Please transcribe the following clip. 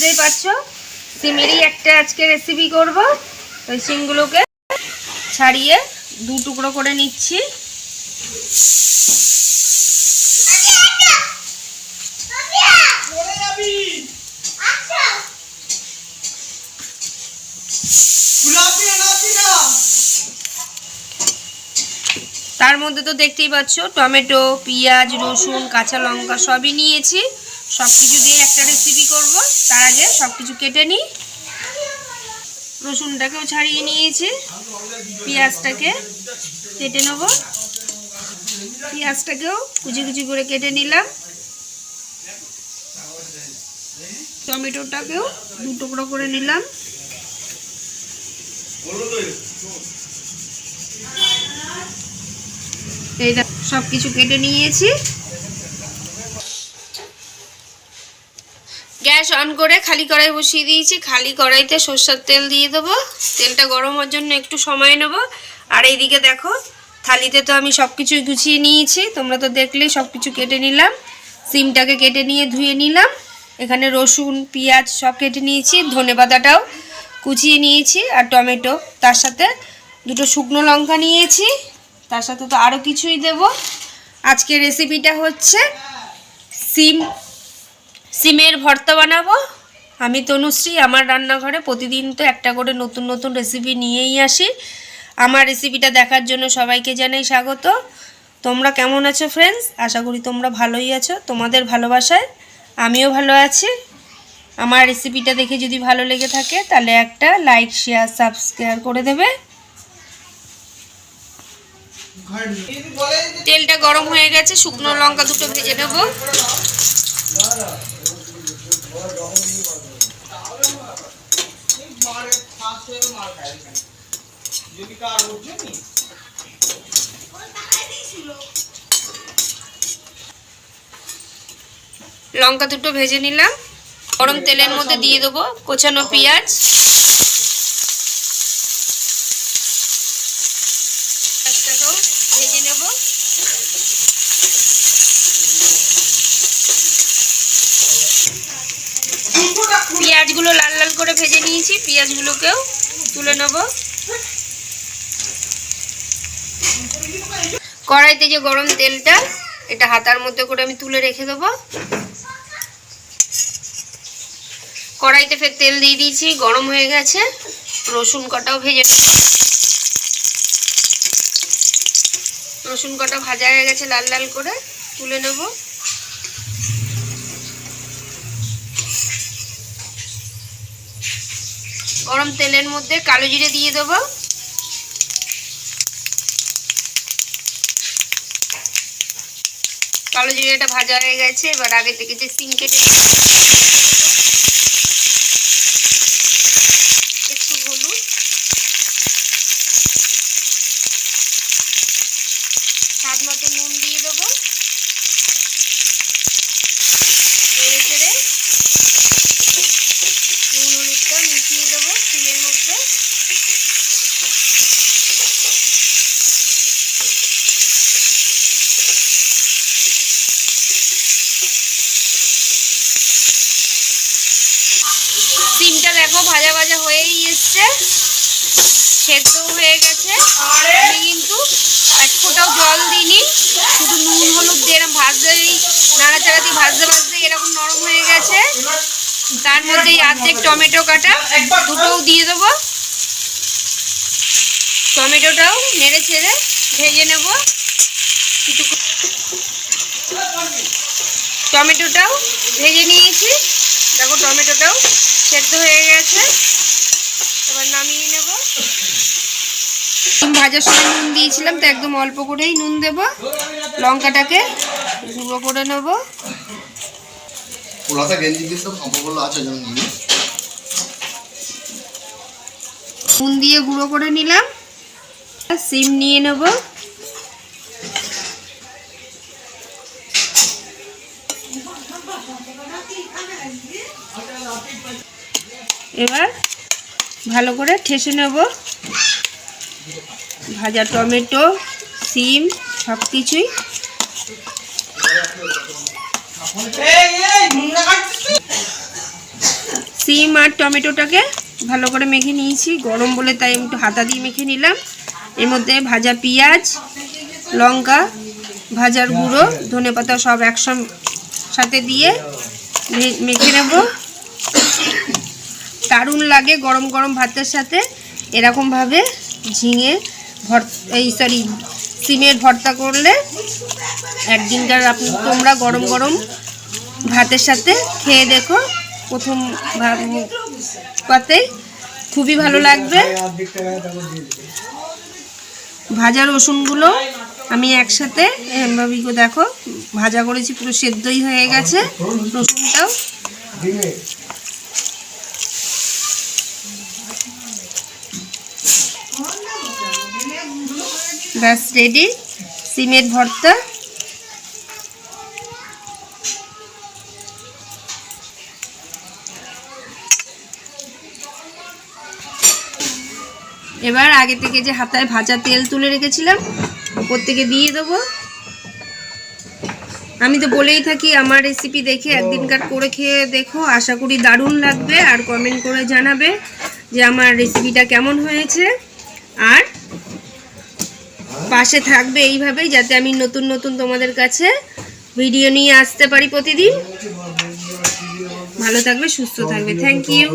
বুঝতেই পারছ? সিমেরই একটা আজকে রেসিপি করব। ওই সিমগুলোকে ছাড়িয়ে দু টুকরো করে নিচ্ছি। তার মধ্যে তো দেখতেই পাচ্ছ, টমেটো, পেঁয়াজ, রসুন, কাঁচা লঙ্কা সবই নিয়েছি। সব কিছু দিয়ে একটা রেসিপি করব। তার আগে সব কিছু কেটে নিই। রসুনটাকেও ছাড়িয়ে নিয়েছি। পেঁয়াজটাকে কেটে নেব। পেঁয়াজটাকেও কুচি কুচি করে কেটে নিলাম। টমেটোটাকেও দু টুকরো করে নিলাম। এইটা সব কিছু কেটে নিয়েছি। গ্যাস অন করে খালি কড়াই বসিয়ে দিয়েছি। খালি কড়াইতে সর্ষের তেল দিয়ে দেবো। তেলটা গরম হওয়ার জন্য একটু সময় নেব। আর এইদিকে দেখো, থালিতে তো আমি সব কিছুই গুছিয়ে নিয়েছি। তোমরা তো দেখলেই সব কিছু কেটে নিলাম। সিমটাকে কেটে নিয়ে ধুয়ে নিলাম। এখানে রসুন, পেঁয়াজ সব কেটে নিয়েছি। ধনে পাতাটাও কুচিয়ে নিয়েছি আর টমেটো। তার সাথে দুটো শুকনো লঙ্কা নিয়েছি। তার সাথে তো আরও কিছুই দেব। আজকে রেসিপিটা হচ্ছে সিম সিমের ভর্তা বানাবো। আমি তনুশ্রী, আমার রান্নাঘরে প্রতিদিন তো একটা করে নতুন নতুন রেসিপি নিয়েই আসি। আমার রেসিপিটা দেখার জন্য সবাইকে জানাই স্বাগত। তোমরা কেমন আছো ফ্রেন্ডস আশা করি তোমরা ভালোই আছো। তোমাদের ভালোবাসায় আমিও ভালো আছি। আমার রেসিপিটা দেখে যদি ভালো লেগে থাকে, তাহলে একটা লাইক শেয়ার সাবস্ক্রাইব করে দেবে। তেলটা গরম হয়ে গেছে, শুকনো লঙ্কা দুটো ভেজে নেব। লঙ্কা দুটো ভেজে নিলাম। গরম তেলের মধ্যে দিয়ে দেবো। কোচানো পেঁয়াজ পেঁয়াজটাকেও ভেজে নেব পেঁয়াজগুলো লাল লাল করে ভেজে নিয়েছি, পেঁয়াজগুলোকেও তুলে নেব। কড়াইতে যে গরম তেলটা, এটা হাতার মধ্যে করে আমি তুলে রেখে দেবো। কড়াইতে ফের তেল দিয়ে দিয়েছি, গরম হয়ে গেছে, রসুন কটাও ভেজে রসুন কটা ভাজা হয়ে গেছে, লাল লাল করে তুলে নেব। গরম তেলের মধ্যে কালো জিরে দিয়ে দেবো। কালো জিরেটা ভাজা হয়ে গেছে, এবার আগে থেকে যে সিম কেটে একটু হলুদ স্বাদ মতো নুন দিয়ে দেবো নেড়ে চেড়ে নুন হলুদটা মিশিয়ে দেবো সিমের মধ্যে সিমটা দেখো ভাজা ভাজা হয়েই এসছে। সেদ্ধ হয়ে গেছে। আমি কিন্তু এক ফোঁটাও জল দিইনি। শুধু নুন হলুদ দিয়ে এরকম ভাজতেই নাড়াচাড়া দিয়ে ভাজতে ভাজতে এরকম নরম হয়ে গেছে। তার মধ্যে এই অর্ধেক টমেটো কাটা দুটোও দিয়ে দেবো। টমেটোটাও নেড়ে ছেড়ে ভেজে নেব। কিছু টমেটোটাও ভেজে নিয়েছি। দেখো টমেটোটাও সেদ্ধ হয়ে গেছে। এবার নামিয়ে নেব। ভাজার সময় নুন দিয়েছিলাম তো একদম অল্প করেই নুন দেব। লঙ্কাটাকে গুঁড়ো করে নেব। গেঞ্জি আছে যেমন নুন দিয়ে গুঁড়ো করে নিলাম। সিম নিয়ে নেব। এবার ভালো করে ঠেসে নেব। ভাজা টমেটো, সিম সব কিছুই সিম আর টমেটোটাকে ভালো করে মেখে নিয়েছি। গরম বলে তাই একটু হাতা দিয়ে মেখে নিলাম। এর মধ্যে ভাজা পেঁয়াজ, লঙ্কা, ভাজার গুঁড়ো ধনে পাতা সব একসঙ্গে সাথে দিয়ে মেখে নেব। দারুণ লাগে গরম গরম ভাতের সাথে। এরকমভাবে ঝিঙে ভর এই সরি সিমের ভর্তা করলে একদিনকার আপনি তোমরা গরম গরম ভাতের সাথে খেয়ে দেখো। প্রথম পাতেই খুবই ভালো লাগবে। ভাজা রসুনগুলো আমি একসাথে এভাবে করে দেখো, ভাজা করেছি, পুরো সেদ্ধই হয়ে গেছে। রসুনটাও ব্যাস রেডি সিমের ভর্তা। এবার আগে থেকে যে হাতায় ভাজা তেল তুলে রেখেছিলাম, ওপর থেকে দিয়ে দেবো। আমি তো বলেই থাকি, আমার রেসিপি দেখে একদিনকার করে খেয়ে দেখো। আশা করি দারুণ লাগবে, আর কমেন্ট করে জানাবে যে আমার রেসিপিটা কেমন হয়েছে। আর পাশে থাকবে এইভাবেই যাতে আমি নতুন নতুন তোমাদের কাছে ভিডিও নিয়ে আসতে পারি প্রতিদিন। ভালো থাকবে সুস্থ থাকবে। Thank you